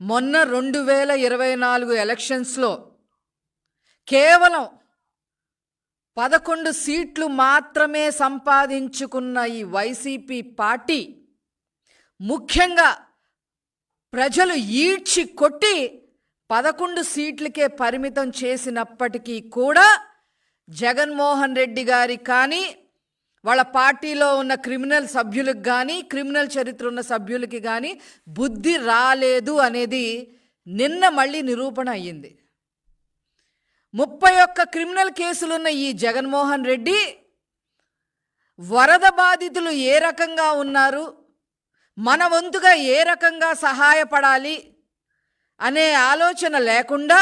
మొన్న రెండు వేల ఇరవై నాలుగు ఎలక్షన్స్లో కేవలం పదకొండు సీట్లు మాత్రమే సంపాదించుకున్న ఈ వైసీపీ పార్టీ ముఖ్యంగా ప్రజలు ఈడ్చి కొట్టి పదకొండు సీట్లకే పరిమితం చేసినప్పటికీ కూడా జగన్మోహన్ రెడ్డి గారి కానీ వాళ్ళ పార్టీలో ఉన్న క్రిమినల్ సభ్యులకు కానీ క్రిమినల్ చరిత్ర ఉన్న సభ్యులకి కానీ బుద్ధి రాలేదు అనేది నిన్న మళ్ళీ నిరూపణ అయ్యింది. ముప్పై ఒక్క క్రిమినల్ కేసులున్న ఈ జగన్మోహన్ రెడ్డి వరద బాధితులు ఏ రకంగా ఉన్నారు మన వంతుగా ఏ రకంగా సహాయపడాలి అనే ఆలోచన లేకుండా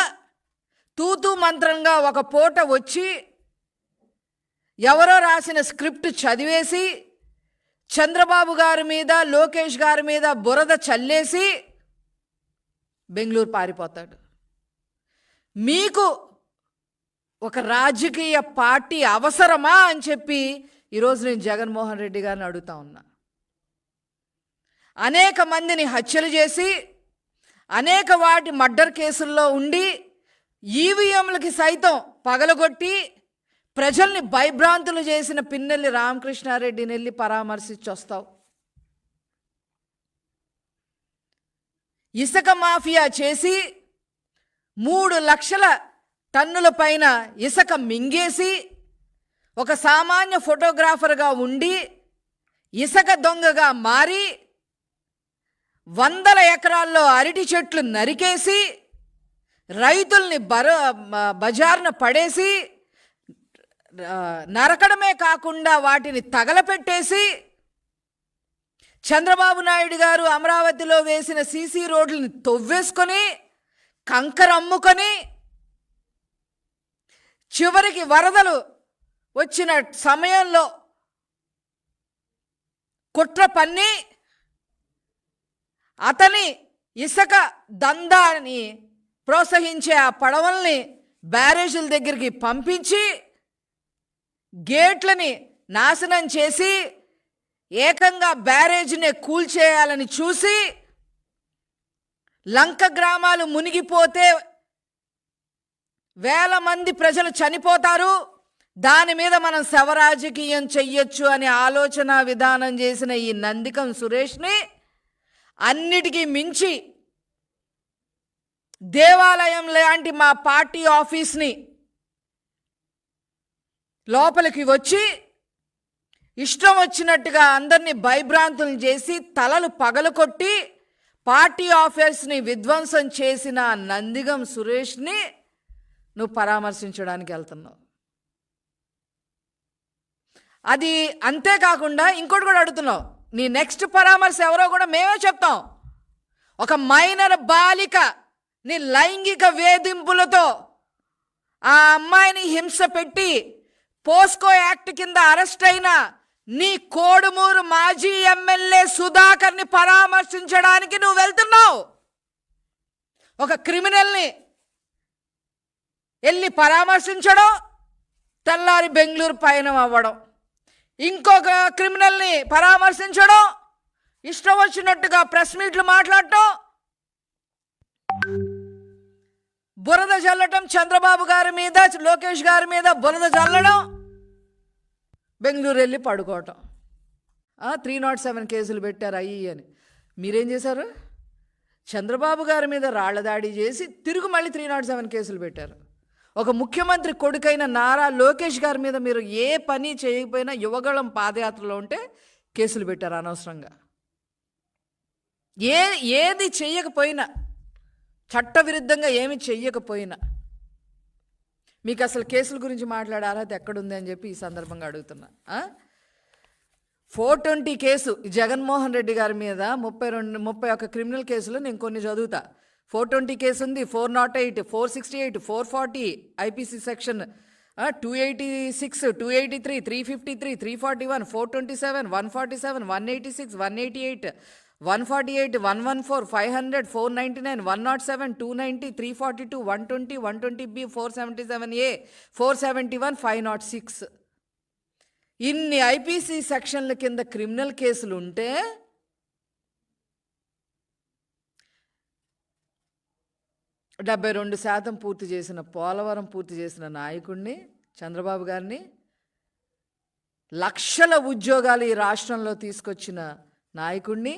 తూతూ మంత్రంగా ఒక పూట వచ్చి ఎవరో రాసిన స్క్రిప్ట్ చదివేసి చంద్రబాబు గారి మీద లోకేష్ గారి మీద బురద చల్లేసి బెంగళూరు పారిపోతాడు. మీకు ఒక రాజకీయ పార్టీ అవసరమా అని చెప్పి ఈరోజు నేను జగన్మోహన్ రెడ్డి గారిని అడుగుతా ఉన్నా. అనేక మందిని హత్యలు చేసి అనేక వాటి మర్డర్ కేసుల్లో ఉండి ఈవీఎంలకి సైతం పగలగొట్టి ప్రజల్ని భయభ్రాంతులు చేసిన పిన్నెల్లి రామకృష్ణారెడ్డిని వెళ్ళి పరామర్శించి వస్తావు ఇసుక మాఫియా చేసి మూడు లక్షల టన్నుల పైన ఇసుక మింగేసి ఒక సామాన్య ఫోటోగ్రాఫర్గా ఉండి ఇసుక దొంగగా మారి వందల ఎకరాల్లో అరటి చెట్లు నరికేసి రైతుల్ని బర బజార్న పడేసి నరకడమే కాకుండా వాటిని తగలపెట్టేసి చంద్రబాబు నాయుడు గారు అమరావతిలో వేసిన సీసీ రోడ్లని తొవ్వేసుకొని కంకర అమ్ముకొని చివరికి వరదలు వచ్చిన సమయంలో కుట్ర పన్ని అతని ఇసుక దందాని ప్రోత్సహించే ఆ పడవల్ని బ్యారేజీల దగ్గరికి పంపించి గేట్లని నాశనం చేసి ఏకంగా బ్యారేజ్నే కూల్చేయాలని చూసి లంక గ్రామాలు మునిగిపోతే వేల మంది ప్రజలు చనిపోతారు. దాని మీద మనం శవరాజకీయం చెయ్యొచ్చు అనే ఆలోచన విధానం చేసిన ఈ నందికం సురేష్ని అన్నిటికీ మించి దేవాలయం లాంటి మా పార్టీ ఆఫీస్ని లోపలికి వచ్చి ఇష్టం వచ్చినట్టుగా అందరినీ భయభ్రాంతులు చేసి తలలు పగలకొట్టి పార్టీ ఆఫీస్ని విధ్వంసం చేసిన నందిగం సురేష్ని నువ్వు పరామర్శించడానికి వెళ్తున్నావు. అది అంతేకాకుండా ఇంకోటి కూడా అడుగుతున్నావు. నీ నెక్స్ట్ పరామర్శ ఎవరో కూడా మేమే చెప్తాం. ఒక మైనర్ బాలిక నీ లైంగిక వేధింపులతో ఆ అమ్మాయిని హింస పెట్టి పోస్కో యాక్ట్ కింద అరెస్ట్ అయిన నీ కోడుమూరు మాజీ ఎమ్మెల్యే సుధాకర్ని పరామర్శించడానికి నువ్వు వెళ్తున్నావు. ఒక క్రిమినల్ని వెళ్ళి పరామర్శించడం తెల్లారి బెంగళూరు పయనం అవ్వడం ఇంకొక క్రిమినల్ని పరామర్శించడం ఇష్టం వచ్చినట్టుగా ప్రెస్ మీట్లు మాట్లాడటం. బురద చల్లటం చంద్రబాబు గారి మీద లోకేష్ గారి మీద బురద చల్లడం బెంగళూరు వెళ్ళి పడుకోవటం. త్రీ నాట్ సెవెన్ కేసులు పెట్టారు అయ్యి అని. మీరేం చేశారు? చంద్రబాబు గారి మీద రాళ్ళ దాడి చేసి తిరుగు మళ్ళీ త్రీ నాట్ సెవెన్ కేసులు పెట్టారు. ఒక ముఖ్యమంత్రి కొడుకైన నారా లోకేష్ గారి మీద మీరు ఏ పని చేయకపోయినా యువగళం పాదయాత్రలో ఉంటే కేసులు పెట్టారు అనవసరంగా. ఏ ఏది చేయకపోయినా చట్టవిరుద్ధంగా ఏమి చెయ్యకపోయినా మీకు అసలు కేసుల గురించి మాట్లాడే అర్హత ఎక్కడుంది అని చెప్పి ఈ సందర్భంగా అడుగుతున్నా. Four twenty case Jaganmohan Reddy గారి మీద ముప్పై రెండు ముప్పై ఒక్క క్రిమినల్ కేసులు నేను కొన్ని చదువుతా. ఫోర్ ట్వంటీ కేసు ఉంది four not eight four sixty eight four forty IPC section two eighty six two eighty three three fifty three three forty one four twenty seven one forty seven one eighty six one eighty eight one forty eight one one four five hundred four ninety nine one not seven two ninety three forty two one twenty one twenty B four seventy seven A four seventy one five not six ఇన్ని IPC సెక్షన్ల కింద criminal కేసులు ఉంటే డెబ్బై రెండు శాతం పూర్తి చేసిన పోలవరం పూర్తి చేసిన నాయకుడిని చంద్రబాబు గారిని లక్షల ఉద్యోగాలు ఈ రాష్ట్రంలో తీసుకొచ్చిన నాయకుడిని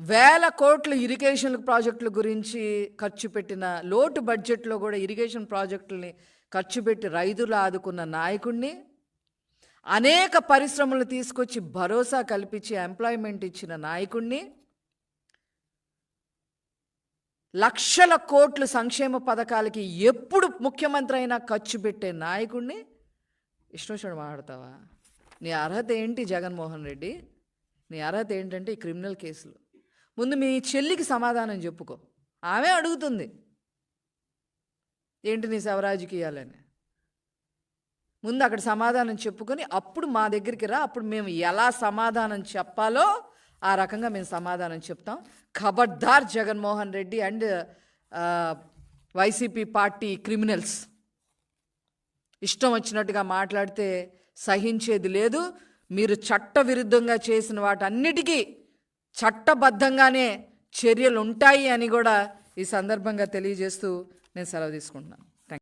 వేల కోట్ల ఇరిగేషన్ ప్రాజెక్టుల గురించి ఖర్చు పెట్టిన లోటు బడ్జెట్లో కూడా ఇరిగేషన్ ప్రాజెక్టుల్ని ఖర్చు పెట్టి రైతులు ఆదుకున్న నాయకుడిని అనేక పరిశ్రమలు తీసుకొచ్చి భరోసా కల్పించి ఎంప్లాయ్మెంట్ ఇచ్చిన నాయకుడిని లక్షల కోట్లు సంక్షేమ పథకాలకి ఎప్పుడు ముఖ్యమంత్రి అయినా ఖర్చు పెట్టే నాయకుడిని విష్ణుషుడు మాట్లాడతావా నీ అర్హత ఏంటి జగన్మోహన్ రెడ్డి? నీ అర్హత ఏంటంటే ఈ క్రిమినల్ కేసులు ముందు మీ చెల్లికి సమాధానం చెప్పుకో. ఆమె అడుగుతుంది. ఏంటి నీ శవరాజకీయాలని ముందు అక్కడ సమాధానం చెప్పుకొని అప్పుడు మా దగ్గరికి రా అప్పుడు మేము ఎలా సమాధానం చెప్పాలో ఆ రకంగా మేము సమాధానం చెప్తాం. ఖబర్దార్ Jaganmohan Reddy and YCP party criminals. ఇష్టం వచ్చినట్టుగా మాట్లాడితే సహించేది లేదు. మీరు చట్ట విరుద్ధంగా చేసిన వాటన్నిటికీ చట్టబద్ధంగానే చర్యలు ఉంటాయి అని కూడా ఈ సందర్భంగా తెలియజేస్తూ నేను సెలవు తీసుకుంటున్నాను.